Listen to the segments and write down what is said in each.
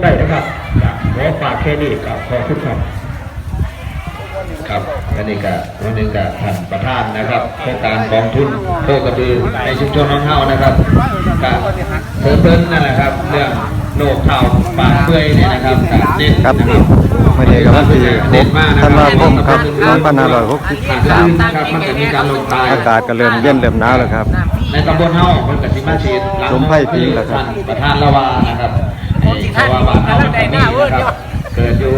ได้นะครับขอฝากแค่นี้กับขอบคุณครับ ครับอันนี้ก็วันหนึงก็ท่านประธานนะครับโครงการกองทุนโคกระบือในชุมชนน้องเฮานะครับก็เพิ่มเพิ่มนั่นแหละครับ เรื่องโรคเข่าปากเปื่อยเนี่ยนะครับก็เน้นครับนะครับวันนี้ก็วันที่เน้นมากนะธันครัวาคมครับครั2563ครับมันจะมีการลงตายอากาศก็เริ่มเย็นเริ่มหนาวแล้วครับ ในตำบลเฮาเพิ่นก็สิมาฉีดหลังสมไผ่พิงแล้วครับท่านประธานละวานะครับ เอ่อละวาบ้านเฮาก็มีนะครับเกิดอยู่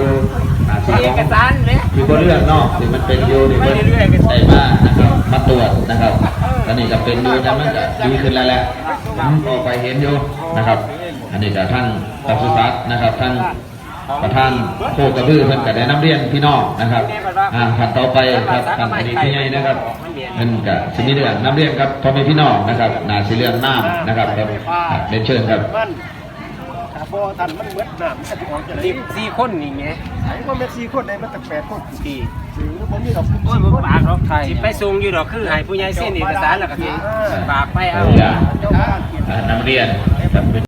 อ่าที่ของเอกสารไหมอยู่บนเรื่องนอกที่มันเป็นอยู่ในี่เพิ่นได้านะครับมาตรวจนะครับอันนี้ก็เป็นอยู่แต่มันก็ดีขึ้นแล้วแหละผมออกไปเห็นอยู่นะครับ อันนี้ก็ท่านปศุสัตนะครับท่านประธานโคกระบือเพิ่นก็ได้นำเรียนพี่น้องนะครับอ่าถัดต่อไปครับท่านอดีตพี่ใหญ่นะครับเพิ่นก็สิมีเรื่องน้ำเรียนครับพ่อแม่พี่น้องนะครับนาสิเรื่องน้ำนะครับครับเรียนเชิญครับ ถ้าบ่ทันมันเบิดน้ำมันจะออกจะสิรีบบสี่คนนี่ไงไอ้ว่าแม่สี่คนได้มันตั้งแปดคนสี่หรือผมมีดอกคุณโอ้ยสี่มึงคนปากหรอกสิไปส่งอยู่ดอกคือให้ผู้ใหญ่เซ็นเอกสารแล้วก็สิฝากไปเอาอย่าอ่านำเรียนกับเป็น